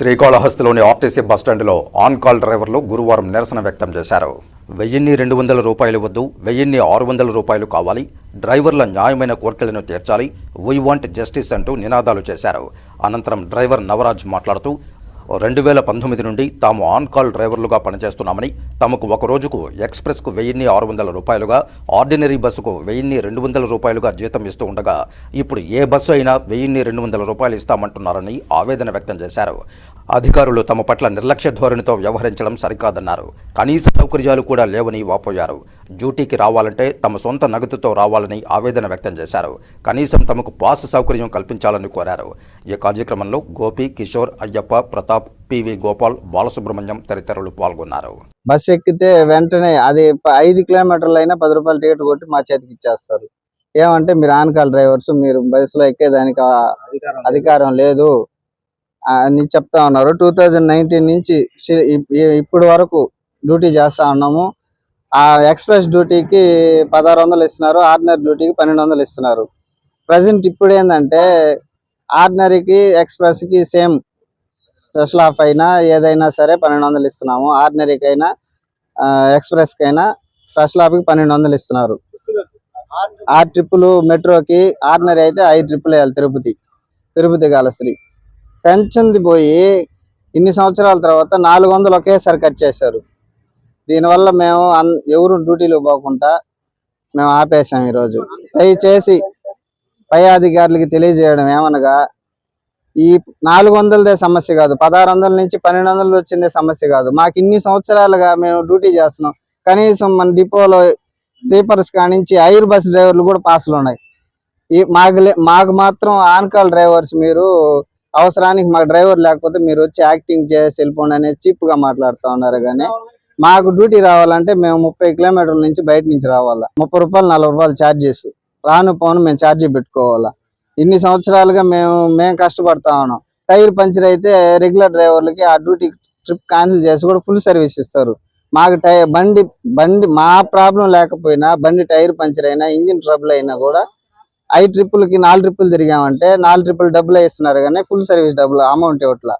శ్రీకాళహస్తిలోని RTC బస్టాండ్లో on call డ్రైవర్లు గురువారం నిరసన వ్యక్తం చేశారు. వెయ్యిన్ని రెండు వందల రూపాయలు వద్దు వెయ్యిన్ని ఆరు వందల రూపాయలు కావాలి డ్రైవర్ల న్యాయమైన కోర్కెలను తీర్చాలి వీ వాంట్ జస్టిస్ అంటూ నినాదాలు చేశారు. అనంతరం డ్రైవర్ నవరాజ్ మాట్లాడుతూ రెండు వేల పంతొమ్మిది నుండి తాము ఆన్ కాల్ డ్రైవర్లుగా పనిచేస్తున్నామని తమకు ఒక రోజుకు ఎక్స్ప్రెస్కు వెయ్యిన్ని ఆరు వందల రూపాయలుగా ఆర్డినరీ బస్సుకు వెయ్యిన్ని రెండు వందల రూపాయలుగా జీతం ఇస్తూ ఉండగా ఇప్పుడు ఏ బస్సు అయినా వెయ్యిన్ని రెండు వందల రూపాయలు ఇస్తామంటున్నారని ఆవేదన వ్యక్తం చేశారు. అధికారులు తమ పట్ల నిర్లక్ష్య ధోరణితో వ్యవహరించడం సరికాదన్నారు. కనీస సౌకర్యాలు కూడా లేవని వాపోయారు. డ్యూటీకి రావాలంటే తమ సొంత నగదుతో రావాలని ఆవేదన వ్యక్తం చేశారు. కనీసం తమకు పాస్ సౌకర్యం కల్పించాలని కోరారు. ఈ కార్యక్రమంలో గోపి కిషోర్ అయ్యప్ప ప్రతాప్ పివి గోపాల్ బాలసుబ్రహ్మణ్యం తదితరులు పాల్గొన్నారు. బస్ ఎక్కితే వెంటనే అది ప- ఐదు కిలోమీటర్లు అయినా పది రూపాయలు టికెట్ కొట్టి మా చేతికి ఇచ్చేస్తారు. ఏమంటే మీరు ఆన్ కాల్ డ్రైవర్స్ మీరు బస్సులో ఎక్కేదానికి ఆ అధికారం లేదు. అని చెప్తా ఉన్నారు. టూ థౌజండ్ నైన్టీన్ నుంచి ఇప్పుడు ఇప్పటి వరకు డ్యూటీ చేస్తా ఉన్నాము. ఆ ఎక్స్ప్రెస్ డ్యూటీకి పదహారు వందలు ఇస్తున్నారు. ఆర్డినరీ డ్యూటీకి పన్నెండు వందలు ఇస్తున్నారు. ప్రజెంట్ ఇప్పుడు ఏంటంటే ఆర్డినరీకి ఎక్స్ప్రెస్కి సేమ్ స్పెషల్ ఆఫ్ అయినా ఏదైనా సరే పన్నెండు వందలు ఇస్తున్నాము. ఆర్డినరీకి అయినా ఆ, ఎక్స్ప్రెస్కి అయినా స్పెషల్ ఆఫ్కి పన్నెండు వందలు ఇస్తున్నారు. ఆరు ట్రిప్పులు మెట్రోకి ఆర్డినరీ అయితే ఐదు ట్రిప్పులు వేయాలి తిరుపతి తిరుపతి కాలశ్రీ పెన్షన్ది పోయి ఇన్ని సంవత్సరాల తర్వాత నాలుగు వందలు ఒకేసారి కట్ చేశారు. దీనివల్ల మేము అన్ ఎవరు డ్యూటీలు పోకుండా మేము ఆపేసాం ఈరోజు. దయచేసి పై అధికారులకి తెలియజేయడం ఏమనగా ఈ నాలుగు వందలదే సమస్య కాదు పదహారు వందల నుంచి పన్నెండు వందలు వచ్చిందే సమస్య కాదు. మాకు ఇన్ని సంవత్సరాలుగా మేము డ్యూటీ చేస్తున్నాం. కనీసం మన డిపోలో స్లీపర్స్ కానించి ఐర్ బస్ డ్రైవర్లు కూడా పాసులు ఉన్నాయి ఈ మాకు లే- మాకు మాత్రం ఆన్ కాల్ డ్రైవర్స్ మీరు అవసరానికి మాకు డ్రైవర్ లేకపోతే మీరు వచ్చి యాక్టింగ్ చేసి వెళ్ళిపోండి అనేది చీప్గా మాట్లాడుతూ ఉన్నారు కానీ మాకు డ్యూటీ రావాలంటే మేము ముప్పై కిలోమీటర్ల నుంచి బయట నుంచి రావాలా. ముప్పై రూపాయలు నలభై రూపాయలు ఛార్జెస్ రాను పోను మేము ఛార్జీ పెట్టుకోవాలా. ఇన్ని సంవత్సరాలుగా మేము మేము కష్టపడతా ఉన్నాం. టైర్ పంచర్ అయితే రెగ్యులర్ డ్రైవర్లకి ఆ డ్యూటీ ట్రిప్ క్యాన్సిల్ చేసి కూడా ఫుల్ సర్వీస్ ఇస్తారు. మాకు టై బండి బండి మా ప్రాబ్లం లేకపోయినా బండి టైర్ పంచర్ అయినా ఇంజిన్ ట్రబుల్ అయినా కూడా ఐదు ట్రిప్పులకి నాలుగు ట్రిప్పులు తిరిగామంటే నాలుగు ట్రిప్పులు డబ్బులు ఇస్తున్నారు కానీ ఫుల్ సర్వీస్ డబ్బులు అమౌంట్ ఇవ్వట్లా.